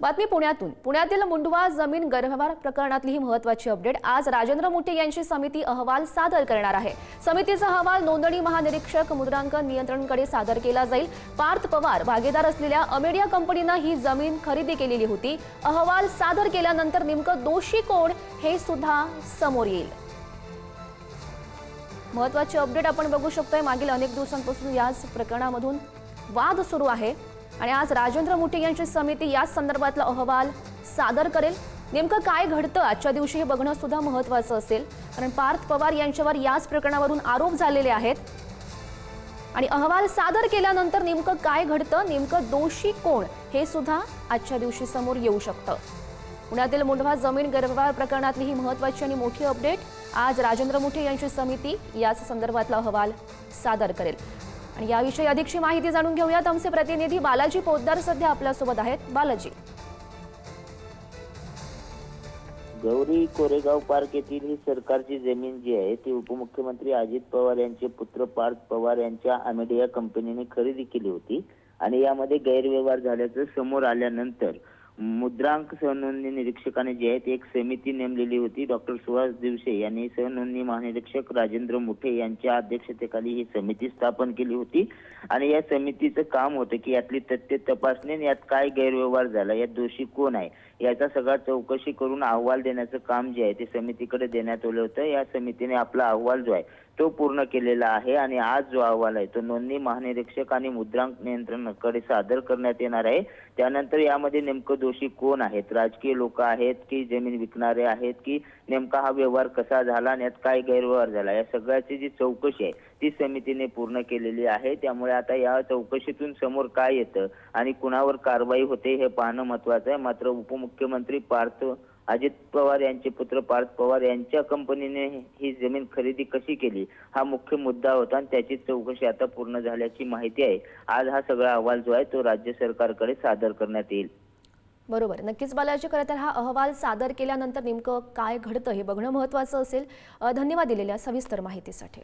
बातमी पुण्यातून. पुण्यातील मुंडवा जमीन गैरव्यवहार प्रकरणातली ही महत्वाची अपडेट. आज राजेंद्र मुटे यांची समिती अहवाल सादर करणार आहे. समितीचा अहवाल नोंदणी महानिरीक्षक मुद्रांक नियंत्रणकडे सादर केला जाईल. पार्थ पवार भागीदार असलेल्या अमेडिया कंपनीनं ही जमीन खरेदी केलेली होती. अहवाल सादर केल्यानंतर नेमकं दोषी कोण हे सुद्धा समोर येईल. महत्वाची अपडेट आपण बघू शकतोय. मागील अनेक दिवसांपासून याच प्रकरणामधून वाद सुरू आहे. आणि आज राजेंद्र मुठे यांची समिती याच संदर्भातला अहवाल सादर करेल. नेमकं काय घडतं? आजच्या दिवशी हे बघणं सुद्धा महत्वाचं असेल. कारण पार्थ पवार यांच्यावर याच प्रकरणावरून आरोप झालेले आहेत. आणि अहवाल सादर केल्यानंतर नेमकं काय घडतं? नेमकं दोषी कोण? हे सुद्धा आजच्या दिवशी समोर येऊ शकतं. पुण्यातील मुंढवा जमीन गैरव्यवहार प्रकरणातली ही महत्वाची आणि मोठी अपडेट आज राजेंद्र मुठे यांची समिती याच संदर्भातला अहवाल सादर करेल. आणि याविषयी अधिकची माहिती जाणून घेऊयात. आमचे प्रतिनिधी बालाजी पोद्दार सध्या आपल्यासोबत आहेत. बालाजी. गौरी कोरेगाव पार्क येथील ही सरकारची जमीन जी आहे ती उपमुख्यमंत्री अजित पवार यांचे पुत्र पार्थ पवार यांच्या अमेडिया कंपनीने खरेदी केली होती आणि यामध्ये गैरव्यवहार झाल्याचं समोर आल्यानंतर मुद्रांक सहनोंदणी निरीक्षकाने जी आहे ती एक समिती नेमलेली होती. डॉक्टर सुहास दिवसे यांनी सहनोंदणी महानिरीक्षक राजेंद्र मुठे यांच्या अध्यक्षतेखाली ही समिती स्थापन केली होती. आणि या समितीचं काम होतं की यातली तथ्य तपासणे यात काय गैरव्यवहार झाला यात दोषी कोण आहे याचा सगळा चौकशी करून अहवाल देण्याचं काम जे आहे ते समितीकडे देण्यात आलं होतं. या समितीने आपला अहवाल जो आहे तो पूर्ण केलेला आहे आणि आज जो अहवाल आहे तो नोंदणी महानिरीक्षक आणि मुद्रांक नियंत्रणाकडे सादर करण्यात येणार आहे. त्यानंतर यामध्ये नेमकं दोषी कोण आहेत? राजकीय लोक आहेत की जमीन विकणारे आहेत की नेमका हा व्यवहार कसा झाला आणि यात काय गैरव्यवहार झाला? या सगळ्याची जी चौकशी आहे ती समितीने पूर्ण केलेली आहे. त्यामुळे आता या चौकशीतून समोर काय येतं आणि कुणावर कारवाई होते हे पाहणं महत्वाचं आहे. मात्र उपमुख्यमंत्री पार्थ अजित पवार यांचे पुत्र पार्थ पवार यांच्या कंपनीने ही जमीन खरेदी कशी केली? हा मुख्य मुद्दा होता आणि त्याची चौकशी आता पूर्ण झाल्याची माहिती आहे. आज हा सगळा अहवाल जो आहे तो राज्य सरकारकडे सादर करण्यात येईल. बरोबर. नक्कीच बालाजी खरं तर हा अहवाल सादर केल्यानंतर नेमकं काय घडतं हे बघणं महत्वाचं असेल. धन्यवाद दिलेल्या सविस्तर माहितीसाठी.